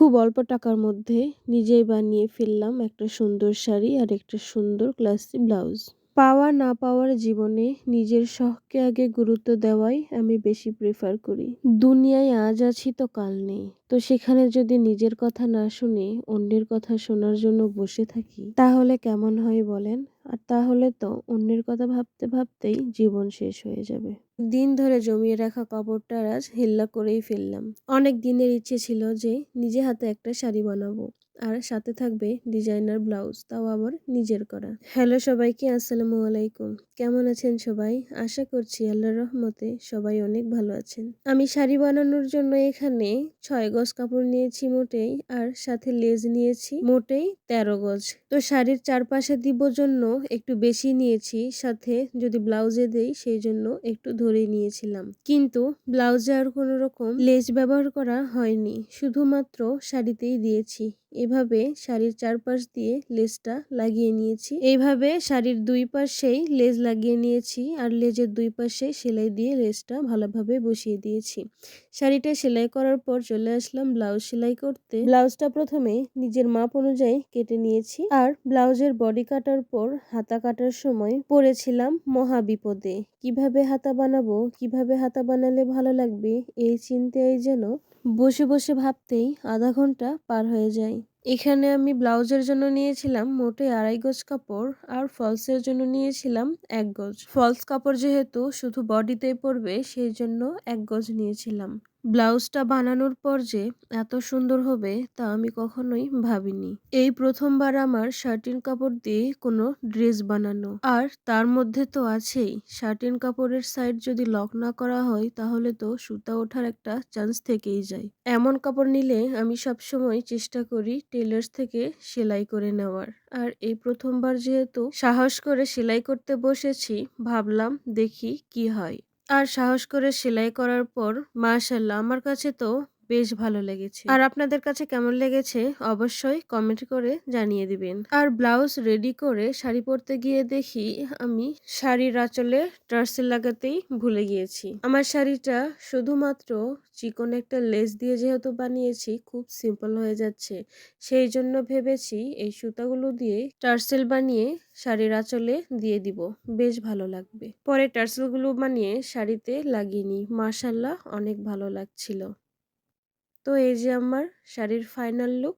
খুব অল্প টাকার মধ্যে নিজেই বানিয়ে ফেললাম একটা সুন্দর শাড়ি আর একটা সুন্দর ক্লাসি ব্লাউজ পাওয়া না পাওয়ার জীবনে নিজের শখকে আগে গুরুত্ব দেওয়াই আমি বেশি প্রেফার করি। দুনিয়ায় আজ আছি তো কাল নেই। তো সেখানে যদি নিজের কথা না শুনে অন্যের কথা শোনার জন্য বসে থাকি, তাহলে কেমন হয় বলেন? আর তাহলে তো অন্যের কথা ভাবতে ভাবতেই জীবন শেষ হয়ে যাবে। দিন ধরে জমিয়ে রাখা কাপড়টা আজ হেল্লা করেই ফেললাম। অনেক দিনের ইচ্ছে ছিল যে নিজে হাতে একটা শাড়ি বানাবো। আর সাথে থাকবে ডিজাইনার ব্লাউজ, তাও আবার নিজের করা। হ্যালো সবাইকে, আসসালামু আলাইকুম। কেমন আছেন সবাই? আশা করছি আল্লাহর রহমতে সবাই অনেক ভালো আছেন। আমি শাড়ি বানানোর জন্য এখানে ছয় গজ কাপড় নিয়েছি মোটেই, আর সাথে লেজ নিয়েছি মোটেই তেরো গজ। তো শাড়ির চারপাশে দিব জন্য একটু বেশি নিয়েছি, সাথে যদি ব্লাউজে দেই সেই জন্য একটু ধরে নিয়েছিলাম। কিন্তু ব্লাউজে আর কোনো রকম লেজ ব্যবহার করা হয়নি, শুধুমাত্র শাড়িতেই দিয়েছি। এভাবে শাড়ির চারপাশ দিয়ে লেজটা লাগিয়ে নিয়েছি। এইভাবে শাড়ির দুই পাশেই লেজ লাগিয়ে নিয়েছি আর লেজের দুই পাশে সেলাই দিয়ে লেজটা ভালোভাবে বসিয়ে দিয়েছি। শাড়িটা সেলাই করার পর চলে আসলাম ব্লাউজ সেলাই করতে। ব্লাউজটা প্রথমে নিজের মাপ অনুযায়ী কেটে নিয়েছি আর ব্লাউজের বডি কাটার পর হাতা কাটার সময় পড়েছিলাম মহা বিপদে। কীভাবে হাতা বানাবো, কীভাবে হাতা বানালে ভালো লাগবে, এই চিন্তায় যেন বসে বসে ভাবতেই আধা ঘণ্টা পার হয়ে যায়। এখানে আমি ব্লাউজের জন্য নিয়েছিলাম মোটে আড়াই গজ কাপড় আর ফলসের জন্য নিয়েছিলাম এক গজ। ফলস কাপড় যেহেতু শুধু বডিতেই পরবে, সেই জন্য এক গজ নিয়েছিলাম। ব্লাউজটা বানানোর পর যে এত সুন্দর হবে তা আমি কখনোই ভাবিনি। এই প্রথমবার আমার শার্টিন কাপড় দিয়ে কোনো ড্রেস বানানো। আর তার মধ্যে তো আছেই, শার্টিন কাপড়ের সাইড যদি লক না করা হয় তাহলে তো সুতা ওঠার একটা চান্স থেকেই যায়। এমন কাপড় নিলে আমি সবসময় চেষ্টা করি টেলার্স থেকে সেলাই করে নেওয়ার। আর এই প্রথমবার যেহেতু সাহস করে সেলাই করতে বসেছি, ভাবলাম দেখি কি হয়। আর সাহস করে সেলাই করার পর মাশাল্লাহ আমার কাছে তো বেশ ভালো লেগেছে। আর আপনাদের কাছে কেমন লেগেছে? অবশ্যই কমেন্ট করে জানিয়ে দিবেন। আর ব্লাউজ রেডি করে শাড়ি পরতে গিয়ে দেখি আমি শাড়ির আঁচলে টার্সেল লাগাতেই ভুলে গিয়েছি। আমার শাড়িটা শুধুমাত্র চিকন একটা লেস দিয়ে যেহেতু বানিয়েছি, খুব সিম্পল হয়ে যাচ্ছে। সেই জন্য ভেবেছি এই সুতাগুলো দিয়ে টার্সেল বানিয়ে শাড়ির আঁচলে দিয়ে দিব। বেশ ভালো লাগবে। পরে টার্সেলগুলো বানিয়ে শাড়িতে লাগিয়ে নিই। মার্শাল্লাহ অনেক ভালো লাগছিল। তো এই যে আমার শাড়ির ফাইনাল লুক